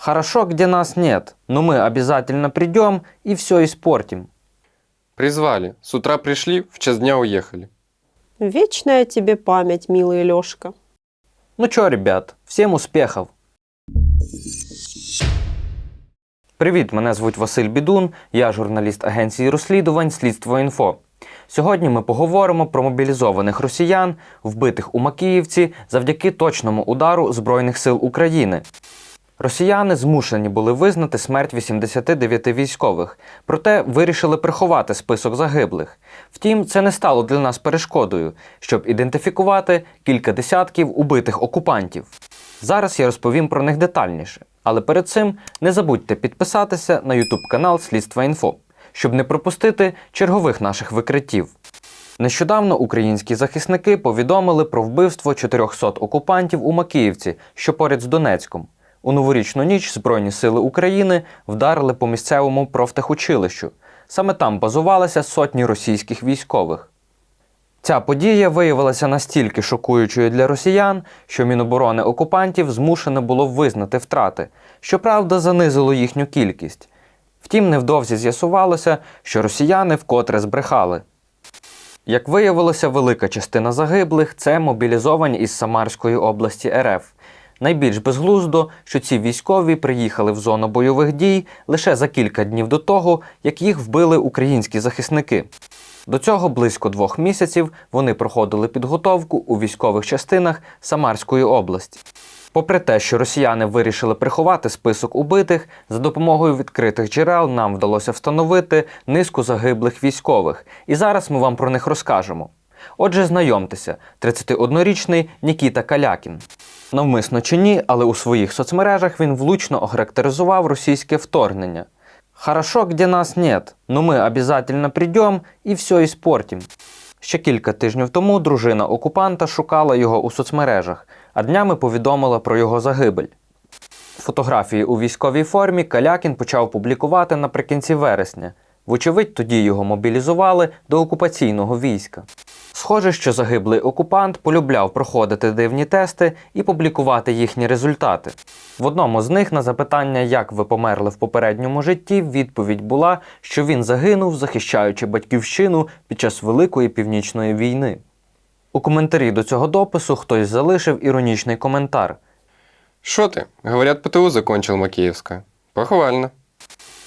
Хорошо, где нас нет, но мы обязательно придем и все испортим. Призвали. С утра пришли, в час дня уехали. Вечная тебе память, милый Лёшка. Ну чё, ребят, всім успіхів! Привіт, мене звуть Василь Бідун, я журналіст агенції розслідувань Слідство інфо. Сьогодні ми поговоримо про мобілізованих росіян, вбитих у Макіївці завдяки точному удару Збройних сил України. Росіяни змушені були визнати смерть 89 військових, проте вирішили приховати список загиблих. Втім, це не стало для нас перешкодою, щоб ідентифікувати кілька десятків убитих окупантів. Зараз я розповім про них детальніше, але перед цим не забудьте підписатися на YouTube канал Слідства Інфо, щоб не пропустити чергових наших викриттів. Нещодавно українські захисники повідомили про вбивство 400 окупантів у Макіївці, що поряд з Донецьком. У новорічну ніч Збройні сили України вдарили по місцевому профтехучилищу. Саме там базувалися сотні російських військових. Ця подія виявилася настільки шокуючою для росіян, що Міноборони окупантів змушене було визнати втрати, щоправда, занизило їхню кількість. Втім, невдовзі з'ясувалося, що росіяни вкотре збрехали. Як виявилося, велика частина загиблих це мобілізовані із Самарської області РФ. Найбільш безглуздо, що ці військові приїхали в зону бойових дій лише за кілька днів до того, як їх вбили українські захисники. До цього близько двох місяців вони проходили підготовку у військових частинах Самарської області. Попри те, що росіяни вирішили приховати список убитих, за допомогою відкритих джерел нам вдалося встановити низку загиблих військових, і зараз ми вам про них розкажемо. Отже, знайомтеся, 31-річний Нікіта Калякін. Навмисно чи ні, але у своїх соцмережах він влучно охарактеризував російське вторгнення. Хорошо, где нас нет, но ми обязательно придем і все испортим. Ще кілька тижнів тому дружина окупанта шукала його у соцмережах, а днями повідомила про його загибель. Фотографії у військовій формі Калякін почав публікувати наприкінці вересня. Вочевидь, тоді його мобілізували до окупаційного війська. Схоже, що загиблий окупант полюбляв проходити дивні тести і публікувати їхні результати. В одному з них на запитання, як ви померли в попередньому житті, відповідь була, що він загинув, захищаючи батьківщину під час Великої північної війни. У коментарі до цього допису хтось залишив іронічний коментар. Что ты? Говорят, ПТУ закончил Макеевское. Похвально.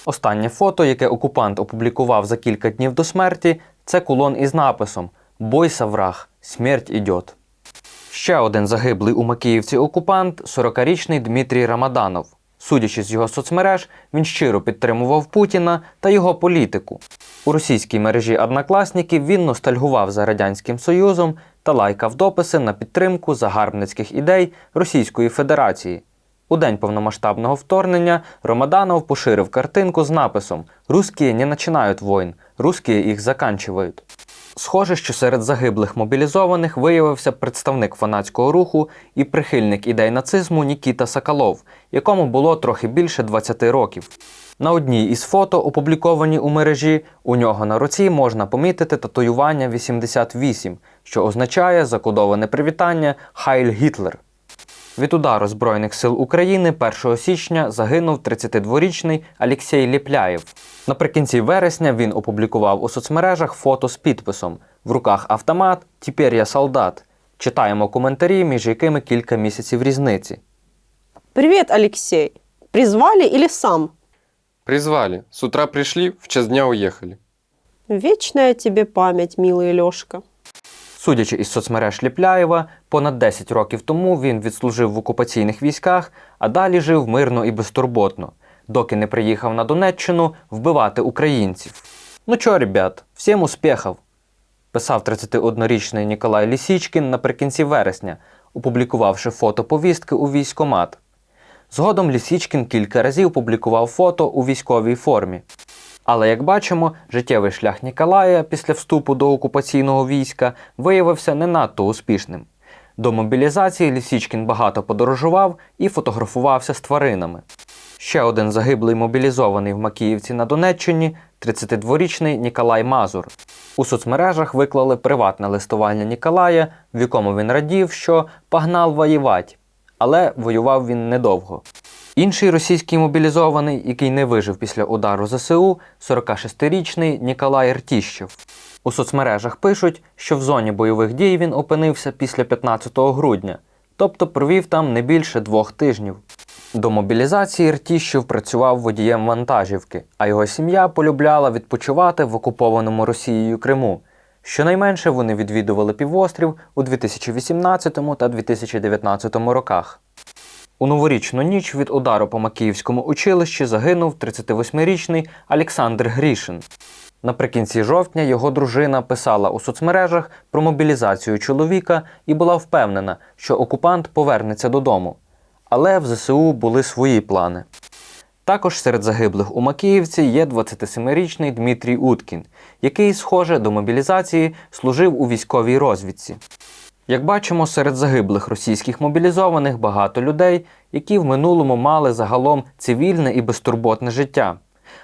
Останнє фото, яке окупант опублікував за кілька днів до смерті, це кулон із написом Бойся враг, смерть ідет. Ще один загиблий у Макіївці окупант 40-річний Дмитрій Рамаданов. Судячи з його соцмереж, він щиро підтримував Путіна та його політику. У російській мережі однокласники він ностальгував за Радянським Союзом та лайкав дописи на підтримку загарбницьких ідей Російської Федерації. У день повномасштабного вторгнення Ромаданов поширив картинку з написом «Русские не починають війн, русские їх заканчивають». Схоже, що серед загиблих мобілізованих виявився представник фанатського руху і прихильник ідей нацизму Нікіта Сакалов, якому було трохи більше 20 років. На одній із фото, опубліковані у мережі, у нього на руці можна помітити татуювання 88, що означає закодоване привітання Хайль Гітлер. Від удару Збройних сил України 1 січня загинув 32-річний Алексій Ліпляєв. Наприкінці вересня він опублікував у соцмережах фото з підписом В руках автомат, тепер я солдат. Читаємо коментарі, між якими кілька місяців різниці. Привет, Алексей. Призвали или сам? Призвали. С утра пришли, в час дня уехали. Вечная тебе память, милый Лёшка. Судячи із соцмереж Ліпляєва, понад 10 років тому він відслужив в окупаційних військах, а далі жив мирно і безтурботно, доки не приїхав на Донеччину вбивати українців. Ну чо, ребят, всім успіхів! Писав 31-річний Ніколай Лісічкін наприкінці вересня, опублікувавши фото повістки у військомат. Згодом Лісічкін кілька разів публікував фото у військовій формі. Але як бачимо, життєвий шлях Ніколая після вступу до окупаційного війська виявився не надто успішним. До мобілізації Лісічкін багато подорожував і фотографувався з тваринами. Ще один загиблий мобілізований в Макіївці на Донеччині 32-річний Ніколай Мазур. У соцмережах виклали приватне листування Ніколая, в якому він радів, що погнав воювати. Але воював він недовго. Інший російський мобілізований, який не вижив після удару ЗСУ, 46-річний Ніколай Ртіщев. У соцмережах пишуть, що в зоні бойових дій він опинився після 15 грудня, тобто провів там не більше двох тижнів. До мобілізації Ртіщев працював водієм вантажівки, а його сім'я полюбляла відпочивати в окупованому Росією Криму. Щонайменше вони відвідували півострів у 2018 та 2019 роках. У новорічну ніч від удару по Макіївському училищі загинув 38-річний Олександр Грішин. Наприкінці жовтня його дружина писала у соцмережах про мобілізацію чоловіка і була впевнена, що окупант повернеться додому. Але в ЗСУ були свої плани. Також серед загиблих у Макіївці є 27-річний Дмитрій Уткін, який, схоже, до мобілізації служив у військовій розвідці. Як бачимо, серед загиблих російських мобілізованих багато людей, які в минулому мали загалом цивільне і безтурботне життя.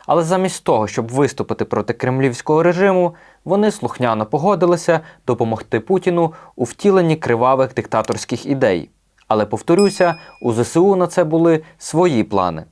Але замість того, щоб виступити проти кремлівського режиму, вони слухняно погодилися допомогти Путіну у втіленні кривавих диктаторських ідей. Але повторюся, у ЗСУ на це були свої плани.